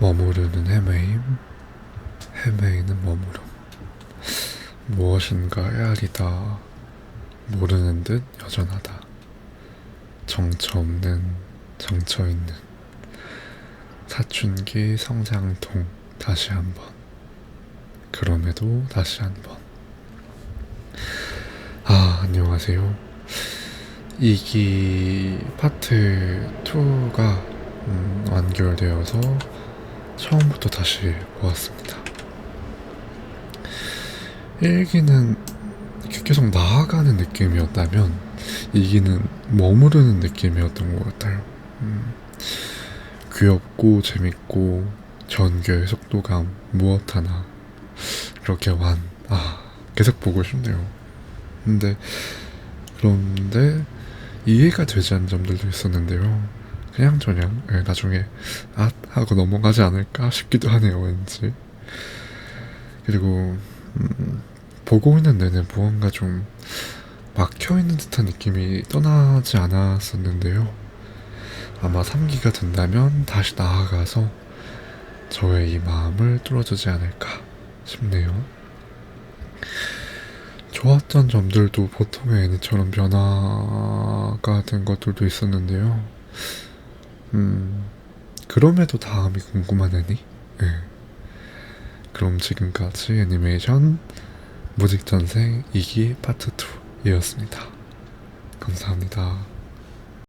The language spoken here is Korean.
머무르는 헤매임, 헤매이는 머무름. 무엇인가 헤아리다. 모르는 듯 여전하다. 정처 없는 정처 있는. 사춘기 성장통 다시 한 번. 그럼에도 다시 한 번. 아 안녕하세요. 이기 파트 2가 음, 완결되어서 처음부터 다시 보았습니다 일기는 계속 나아가는 느낌이었다면 이기는 머무르는 느낌이었던 것 같아요. 음, 귀엽고 재밌고 전개의 속도감 무엇 하나 그렇게 완, 아, 계속 보고 싶네요. 근데, 그런데 이해가 되지 않는 점들도 있었는데요. 그냥 저냥 예, 나중에 아 하고 넘어가지 않을까 싶기도 하네요 왠지 그리고 음, 보고 있는 내내 무언가 좀 막혀 있는 듯한 느낌이 떠나지 않았었는데요. 아마 3기가 된다면 다시 나아가서 저의 이 마음을 뚫어주지 않을까 싶네요. 좋았던 점들도 보통의 애니처럼 변화가 된 것들도 있었는데요. 음, 그럼에도 다음이 궁금한 애니? 네. 그럼 지금까지 애니메이션 무직전생 2기 파트 2이었습니다. 감사합니다.